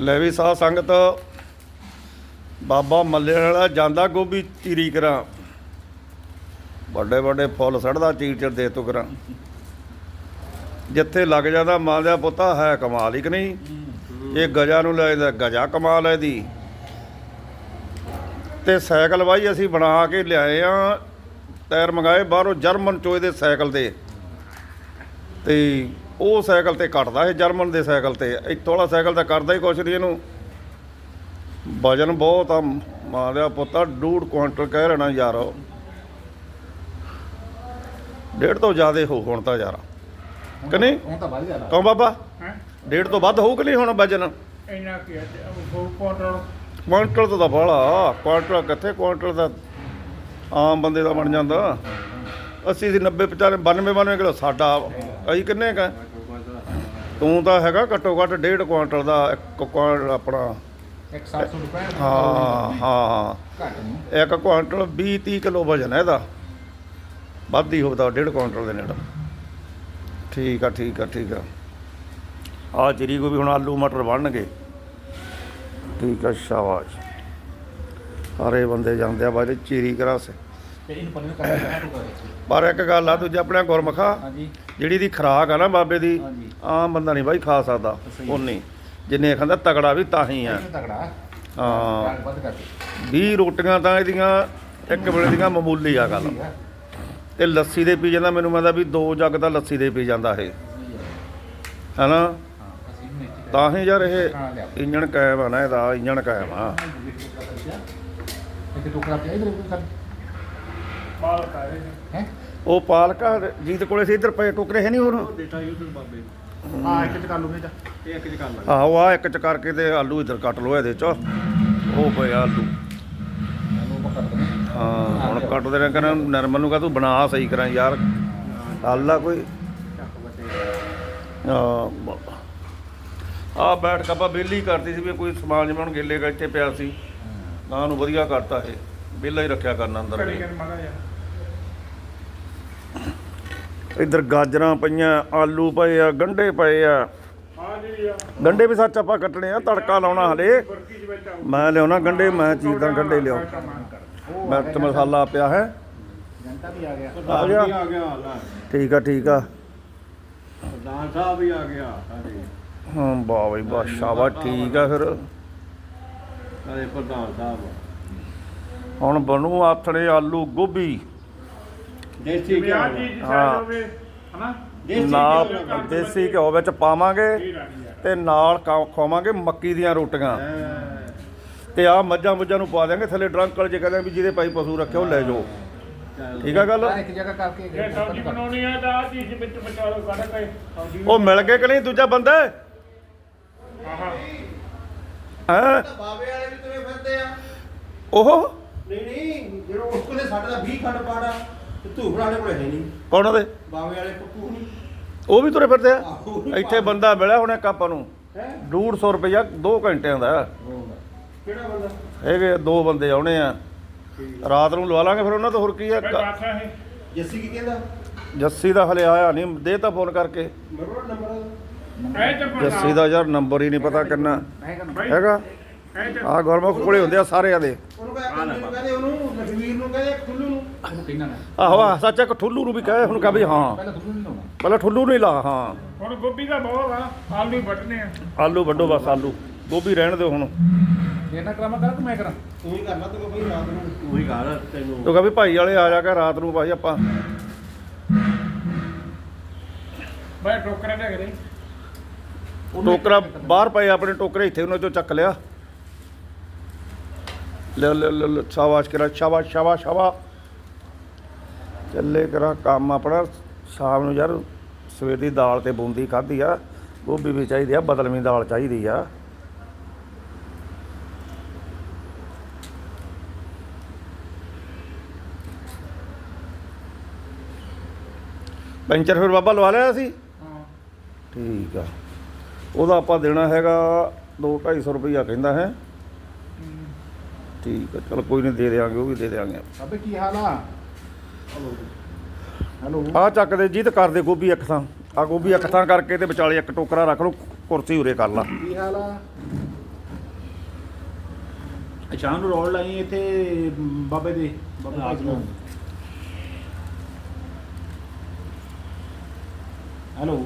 ਲੈ ਵੀ ਸਾਧ ਸੰਗਤ। ਬਾਬਾ ਮੱਲੇ ਵਾਲਾ ਜਾਂਦਾ ਗੋਭੀ ਚੀਰੀ ਕਰਾਂ। ਵੱਡੇ ਵੱਡੇ ਫੁੱਲ ਸੜਦਾ ਚੀਰ ਚਿਰ ਦੇ ਤੋ ਕਰਾਂ ਜਿੱਥੇ ਲੱਗ ਜਾਂਦਾ ਮਾਂ ਦਾ ਪੁੱਤਾ ਹੈ ਕਮਾਲ ਹੀ ਕਿ ਨਹੀਂ? ਇਹ ਗਜਾ ਨੂੰ ਲੈ ਜਾਂਦਾ ਗਜਾ ਕਮਾਲ ਹੈ ਦੀ ਤੇ ਸਾਈਕਲ ਬਾਈ ਅਸੀਂ ਬਣਾ ਕੇ ਲਿਆਏ ਆ। ਟਾਇਰ ਮੰਗਾਏ ਬਾਹਰੋਂ ਜਰਮਨ ਚੋਏ ਦੇ ਸਾਈਕਲ ਦੇ ਤੇ ਉਹ ਸਾਈਕਲ ਤੇ ਕੱਟਦਾ ਇਹ ਜਰਮਨ ਦੇ ਸਾਈਕਲ ਤੇ। ਇੱਥੋਂ ਵਾਲਾ ਸਾਈਕਲ ਤਾਂ ਕਰਦਾ ਹੀ ਕੁਛ ਨਹੀਂ ਇਹਨੂੰ। ਵਜਨ ਬਹੁਤ ਆ ਮਾਂ ਦਾ ਪੁੱਤਾ ਡੂਢ ਕੁਆਂਟਲ ਕਹਿ ਰਹਿਣਾ ਯਾਰ। ਉਹ। ਡੇਢ ਤੋਂ ਜ਼ਿਆਦੇ ਹੋ ਹੁਣ ਤਾਂ ਯਾਰ। ਕਿ ਨਹੀਂ? ਹੁਣ ਤਾਂ ਵੱਧ ਗਿਆ ਕਹੋ ਬਾਬਾ? ਹੈ? ਡੇਢ ਤੋਂ ਵੱਧ ਹੋਊ ਕਿ ਨਹੀਂ ਹੁਣ ਵਜਨ? ਇੰਨਾ ਕੀ ਹੈ ਉਹ ਕੁਆਂਟਲ ਕੁਆਂਟਲ ਤੋਂ ਤਾਂ ਬਾਹਲਾ ਕੁਆਂਟਲ ਕਿੱਥੇ ਕੁਆਂਟਲ ਦਾ? ਆਮ ਬੰਦੇ ਦਾ ਬਣ ਜਾਂਦਾ। 80 ਸੀ 90 95 92 92 ਕਿਲੋ ਸਾਡਾ। ਅਸੀਂ ਕਿੰਨੇ ਕਾ ਤੂੰ ਤਾਂ ਹੈਗਾ ਘੱਟੋ ਘੱਟ ਡੇਢ ਕੁਆਂਟਲ ਦਾ ਇੱਕ ਕੁਆਂਟਲ ਆਪਣਾ। 160 ਰੁਪਏ। ਹਾਂ ਹਾਂ ਇੱਕ ਕੁਆਂਟਲ 20 30 ਕਿਲੋ ਵਜਨ ਹੈ ਇਹਦਾ। ਵੱਧ ਹੀ ਹੋਦਾ ਡੇਢ ਕੁਆਂਟਲ ਦੇ ਨੇੜੇ। ਠੀਕ ਆ ਠੀਕ ਆ ਠੀਕ ਆ। ਆ ਚਿਰੀ ਕੋ ਵੀ ਹੁਣ ਆਲੂ ਮਟਰ ਬਣਨਗੇ। ਠੀਕ ਆ ਸ਼ਾਬਾਸ਼। ਸਾਰੇ ਬੰਦੇ ਜਾਂਦੇ ਆ ਬਾਈ ਚੀਰੀ ਕਰਾਸੇ। ਤੇ ਇਹਨੂੰ ਦੇਣਾ ਪਰ ਇੱਕ ਗੱਲ ਆ ਦੂਜਾ ਆਪਣੇ ਗੁਰਮਖਾ ਹਾਂਜੀ ਜਿਹੜੀ ਦੀ ਖਰਾਕ ਆ ਨਾ ਬਾਬੇ ਦੀ ਹਾਂਜੀ। ਆਮ ਬੰਦਾ ਨਹੀਂ ਬਾਈ ਖਾ ਸਕਦਾ ਸਹੀ। ਉਨੀ ਜਿੰਨੇ ਖਾਂਦਾ ਤਗੜਾ ਵੀ ਤਾਂ ਹੀ ਆ ਇਹ ਤਗੜਾ ਹਾਂ ਹਾਂ ਵੱਧ ਕਰਕੇ 20 ਰੋਟੀਆਂ ਤਾਂ ਇਹਦੀਆਂ ਇੱਕ ਵੇਲੇ ਦੀਆਂ ਮਾਮੂਲੀ ਆ ਗੱਲ ਠੀਕ ਤੇ ਲੱਸੀ ਦੇ ਪੀ ਜਾਂਦਾ ਮੈਨੂੰ ਮੰਨਦਾ ਵੀ ਦੋ ਜੱਗ ਤਾਂ ਲੱਸੀ ਦੇ ਪੀ ਜਾਂਦਾ ਇਹ ਹੈਨਾ ਹਾਂ ਅਸੀਂ ਵੀ ਇੱਥੇ ਤਾਂ ਹੀ ਯਾਰ ਇਹ ਇੰਜਣ ਕਾਇਮ ਆ ਨਾ ਇਹਦਾ ਇੰਜਣ ਕਾਇਮ ਆ ਇੱਥੇ ਟੋਕਰਾ ਪਿਆ ਇਧਰ ਕਰ ਮਾਲ ਕਾਰੇ ਹੈ? ਉਹ ਪਾਲਕਾ ਜੀਤ ਕੋਲੇ ਸੀ ਇੱਧਰ ਪਏ ਟੋਕਰੇ ਹੈ ਨਹੀਂ ਹੋਰ? ਦੇਤਾ YouTube ਬਾਬੇ ਹਾਂ ਇੱਕ ਚ ਕਰ ਲੂਗੇ ਤਾਂ ਇਹ ਇੱਕ ਚ ਕਰ ਲਾ ਆਹੋ ਆ ਇੱਕ ਚ ਕਰਕੇ ਤੇ ਆਲੂ ਇੱਧਰ ਕੱਟ ਲੋ ਇਹਦੇ ਚ। ਉਹ ਪਏ ਆਲੂ। ਹਾਂ ਹੁਣ ਕੱਟ ਦੇ ਕਹਿੰਦਾ ਨਰਮਲ ਨੂੰ ਕਹ ਤੂੰ ਬਣਾ ਸਹੀ ਕਰਾਂ ਯਾਰ। ਆਲਾ ਕੋਈ? ਆ ਬੈਠ ਕੇ ਆਪਾਂ ਬੇਲੀ ਕਰਦੀ ਸੀ ਵੀ ਕੋਈ ਸਮਾਨ ਹੁਣ ਗੇਲੇ ਕਾ ਇੱਥੇ ਪਿਆ ਸੀ। ਨਾ ਨੂੰ ਵਧੀਆ ਕਰਤਾ ਇਹ। ਵਿਹਲਾ ਹੀ ਰੱਖਿਆ ਕਰਨਾ ਅੰਦਰ ਘੜੀ। ਕਰ ਮਾੜਾ ਇੱਧਰ ਗਾਜਰਾਂ ਪਈਆਂ ਆਲੂ ਪਏ ਆ ਗੰਢੇ ਪਏ ਆ। ਹਾਂ ਜੀ ਆ ਗੰਢੇ ਵੀ ਸੱਚ ਆਪਾਂ ਕੱਟਣੇ ਆ ਤੜਕਾ ਲਾਉਣਾ ਹਲੇ। ਬਰਕੀ ਚ ਵਿੱਚ ਆਉ ਮੈਂ ਲਿਆਉਣਾ ਗੰਢੇ ਮੈਂ ਚੀਰਦਾ ਗੰਢੇ ਲਿਆਓ ਮਿਰਚ ਮਸਾਲਾ ਪਿਆ ਹੈ। ਜਨਤਾ ਵੀ ਆ ਗਿਆ। ਆ ਗਿਆ। ਆ ਗਿਆ ਲੈ ਠੀਕ ਆ ਠੀਕ ਆ। ਪ੍ਰਧਾਨ ਸਾਹਿਬ ਵੀ ਆ ਗਿਆ ਸਾਡੇ ਹਾਂ ਵਾਹ ਬਈ ਵਾਹ ਸ਼ਾਬਾਸ਼ ਠੀਕ ਆ ਫਿਰ। ਸਾਡੇ ਪ੍ਰਧਾਨ ਸਾਹਿਬ ਹੁਣ ਬਣੂ ਆਥਣੇ ਆਲੂ ਗੋਭੀ। ਦੇਸੀ ਵਿਆਹ ਘਿਓ ਜੀ ਹਾਂ। ਸਾਈਡ ਹੋਵੇ ਹਨਾ? ਦੇਸੀ ਨਾਲ ਘਿਓ। ਨਾਲ। ਦੇਸੀ ਘਿਓ ਵਿੱਚ ਪਾਵਾਂਗੇ ਤੇ ਨਾਲ ਖਾ- ਖਵਾਵਾਂਗੇ ਮੱਕੀ ਦੀਆਂ ਰੋਟੀਆਂ। ਹੈਂ। ਤੇ ਆ ਮੱਝਾਂ ਮੁੱਝਾਂ ਨੂੰ ਪਾ ਦਿਆਂਗੇ ਥੱਲੇ ਡਰੰਕ ਵਾਲੇ ਜੇ ਕਹਿੰਦੇ ਵੀ ਜਿਹਦੇ ਭਾਈ ਪਸ਼ੂ ਰੱਖੇ ਉਹ ਲੈ ਜਾਓ। ਚੱਲ। ਠੀਕ ਆ ਗੱਲ? ਇੱਕ ਜਗ੍ਹਾ ਕਰਕੇ ਜੇ ਸਬਜ਼ੀ ਬਣਾਉਣੀ ਆ ਤਾਂ ਆ ਚੀਜ਼ ਵਿੱਚ ਬਚਾ ਲਓ ਕੱਢ ਕੇ ਸਬਜ਼ੀ ਉਹ ਮਿਲ ਗਏ ਕਿ ਨਹੀਂ ਦੂਜਾ ਬੰਦਾ? ਆਹਾ ਹੈ। ਬਾਵੇ ਵਾਲੇ ਵੀ ਤੁਰੇ ਫਿਰਦੇ ਆ। ਉਹ ਨਹੀਂ ਨਹੀਂ ਜਿਹੜਾ ਉਸ ਕੋਲੇ ਸਾਡੇ ਦਾ 20 ਖੰਡ ਪਾੜਾ ਤੇ ਧੂਪ ਵਾਲੇ ਕੋਲੇ ਹੈ ਨਹੀਂ। ਕੌਣ ਦੇ ਬਾਵੇ ਵਾਲੇ ਪੱਪੂ ਨਹੀਂ ਉਹ ਵੀ ਤੁਰੇ ਫਿਰਦੇ ਆ? ਆਹੋ ਇੱਥੇ ਬੰਦਾ ਮਿਲਿਆ ਹੁਣ ਇੱਕ ਆਪਾਂ ਨੂੰ। ਹੈ? 150 ਰੁਪਇਆ 2 ਘੰਟਿਆਂ ਦਾ। ਕਿਹੜਾ ਬੰਦਾ? ਹੈਗੇ ਦੋ ਬੰਦੇ ਆਉਣੇ ਆ। ਰਾਤ ਨੂੰ ਲਵਾ ਲਾਂਗੇ ਫਿਰ ਉਹਨਾਂ ਤੋਂ ਹੋਰ ਕੀ ਆ? ਮੈਂ ਕ- ਬਾਖਾ ਹੈ ਜੱਸੀ ਕੀ ਕਹਿੰਦਾ? ਜੱਸੀ ਦਾ ਹਲੇ ਆਇਆ ਨਹੀਂ ਦੇ ਤਾਂ ਫੋਨ ਕਰਕੇ। ਮਰੋ ਨੰਬਰ ਜੱਸੀ ਦਾ ਯਾਰ ਨੰਬਰ ਹੀ ਨਹੀਂ ਪਤਾ ਕਿੰਨਾ। ਹੈਗਾ? ਹੈਗਾ ਆ ਗੁਰਮੁਖ ਕੋਲੇ ਹੁੰਦੇ ਆ ਸਾਰਿਆਂ ਦੇ। ਉਹਨੂੰ ਕਹਿੰਦੇ ਉਹਨੂੰ ਕਹਿੰਦੇ ਉਹਨੂੰ ਲਖਵੀਰ ਨੂੰ ਕਹਿੰਦੇ ਖੁੱਲੂ ਨੂੰ। ਉਹਨੂੰ ਕਹਿਣਾ ਨਾ। ਆਹੋ ਆ ਸੱਚ ਇੱਕ ਠੁੱਲੂ ਨੂੰ ਵੀ ਕਹੇ ਹੁਣ ਕਹ ਵੀ ਹਾਂ। ਪਹਿਲਾਂ ਦੁੱਧ ਨਹੀਂ ਲਾਉਣਾ। ਪਹਿਲਾਂ ਠੁੱਲੂ ਨਹੀਂ ਲਾ ਹਾਂ। ਹੁਣ ਗੋਭੀ ਦਾ ਬਹੁਤ ਆ ਆਲੂ ਵੱਟਨੇ ਆ। ਆਲੂ ਵੱਡੋ ਬਸ ਆਲੂ। ਗੋਭੀ ਰਹਿਣ ਦਿਓ ਹੁਣ। ਜੇ ਨਾ ਕਰਾਮਾ ਕਰ ਕਿ ਮੈਂ ਕਰਾਂ। ਤੂੰ ਹੀ ਕਰਨਾ ਤੂੰ ਕੋਈ ਰਾਤ ਨੂੰ। ਤੂੰ ਹੀ ਘਰ ਤੈਨੂੰ। ਤੂੰ ਕਹ ਵੀ ਭਾਈ ਵਾਲੇ ਆ ਜਾ ਕੇ ਰਾਤ ਨੂੰ ਭਾਈ ਆਪਾਂ। ਬਾਈ ਟੋਕਰੇ ਦੇ। ਕਰੇ ਟੋਕਰਾ ਬਾਹਰ ਪਏ ਆਪਣੇ ਟੋਕਰੇ ਇੱਥੇ ਉਹਨਾਂ ਚੋਂ ਚੱਕ ਲਿਆ। ਲੈ ਲੈ ਲੈ ਲੈ, ਸ਼ਾਬਾਸ਼ ਕਰਾ ਸ਼ਾਬਾਸ਼ ਸ਼ਾਬਾਸ਼ ਸ਼ਾਬਾਸ਼। ਚੱਲੇ ਕਰਾ ਕੰਮ ਆਪਣਾ। ਸ਼ਾਮ ਨੂੰ ਯਾਰ ਸਵੇਰ ਦੀ ਦਾਲ ਤੇ ਬੂੰਦੀ ਖਾਧੀ ਆ। ਗੋਭੀ ਵੀ ਚਾਹੀਦੀ ਆ ਬਦਲਵੀਂ ਦਾਲ ਚਾਹੀਦੀ ਆ। ਪੈਂਚਰ ਫਿਰ ਬਾਬਾ ਲਵਾ ਲਿਆ ਸੀ? ਹਾਂ। ਠੀਕ ਆ। ਉਹਦਾ ਆਪਾਂ ਦੇਣਾ ਹੈਗਾ 2-250 ਰੁਪਈਆ ਕਹਿੰਦਾ ਹੈ। ਠੀਕ ਆ ਚਲ ਕੋਈ ਨਹੀਂ ਦੇ ਦੇਾਂਗੇ ਉਹ ਵੀ ਦੇ ਦੇਾਂਗੇ ਅਬੇ ਕੀ ਹਾਲ ਆ? ਹੈਲੋ ਆ ਚੱਕ ਦੇ ਜੀ ਤੇ ਕਰ ਦੇ ਗੋਭੀ ਇੱਕ ਥਾਂ। ਆ ਗੋਭੀ ਇੱਕ ਥਾਂ ਕਰਕੇ ਤੇ ਵਿਚਾਲੇ ਇੱਕ ਟੋਕਰਾ ਰੱਖ ਲਓ ਕੁਰਸੀ ਉਰੇ ਕਰ ਲਾ। ਕੀ ਹਾਲ ਆ? ਸ਼ਾਮ ਨੂੰ ਰੋਲ ਲਾਈ ਇੱਥੇ ਬਾਬੇ ਦੇ ਬਾਬੇ ਨੂੰ। ਹੈਲੋ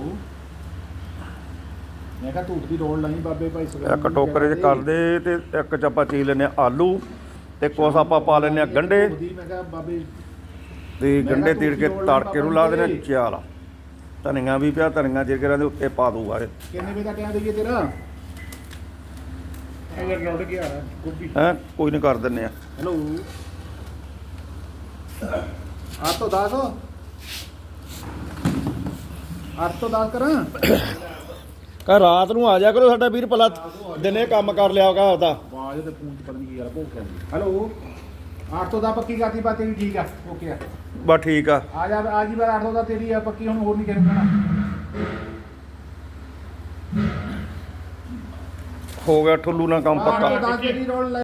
ਮੈਂ ਕਿਹਾ ਧੂਤ ਦੀ ਰੋਲ ਲਾਈ ਬਾਬੇ ਭਾਈ ਸੁਖਰਾਮ ਇੱਕ ਟੋਕਰੇ 'ਚ ਕਰਦੇ ਤੇ ਇੱਕ 'ਚ ਆਪਾਂ ਚੀ ਲੈਨੇ ਆਲੂ ਤੇ ਕੁਛ ਆਪਾਂ ਪਾ ਲੈਨੇ ਆ ਗੰਡੇ। ਮੈਂ ਕਿਹਾ ਬਾਬੇ ਤੇ ਗੰਡੇ ਤੀੜ ਕੇ ਤੜਕੇ ਨੂੰ ਲਾ ਦੇਣੇ। ਚਾਲ ਧਨੀਆ ਵੀ ਪਿਆ ਧਨੀਆ ਜਿਗਰਾਂ ਦੇ ਉੱਤੇ ਪਾ ਦੂਗਾ ਇਹ। ਕਿੰਨੇ ਵਜੇ ਦਾ ਟਾਈਮ ਦੇਈਏ ਤੇਰਾ? ਅਗਰ ਰੁੜ ਗਿਆ ਗੋਭੀ। ਹੈ ਕੋਈ ਨਹੀਂ ਕਰ ਦਿੰਨੇ ਆ। ਹੈਲੋ ਆਹ ਤੋਂ 10 ਅੱਠ ਤੋਂ 10 ਕਰਾਂ? ਕਹ ਰਾਤ ਨੂੰ ਆ ਜਾ ਕਰੋ ਸਾਡਾ ਵੀਰ ਭਲਾ ਦਿਨੇ ਕੰਮ ਕਰ ਲਿਆ ਹੋਗਾ ਆਪਦਾ। ਆਵਾਜ਼ ਤੇ ਚ ਪਤਾ ਨਹੀਂ ਕੀ ਯਾਰ ਜਾਂਦੀ ਹੈਲੋ 8 ਤੋਂ 10 ਪੱਕੀ ਕਰਤੀ ਬਾਤ ਤੇਰੀ ਠੀਕ ਆ। ਓਕੇ ਆ। ਬਸ ਠੀਕ ਆ। ਆ ਜਾ ਆ ਜੀ ਬਾਰ 8 ਤੋਂ 10 ਤੇਰੀ ਆ ਪੱਕੀ ਹੁਣ ਹੋਰ ਨਹੀਂ ਕਿਹਨੂੰ ਕਹਿਣਾ। ਹੋ ਗਿਆ ਠੁੱਲੂ ਨਾਲ ਕੰਮ ਪੱਕਾ। ਤੋਂ 10 ਤੇਰੀ ਰੋਲ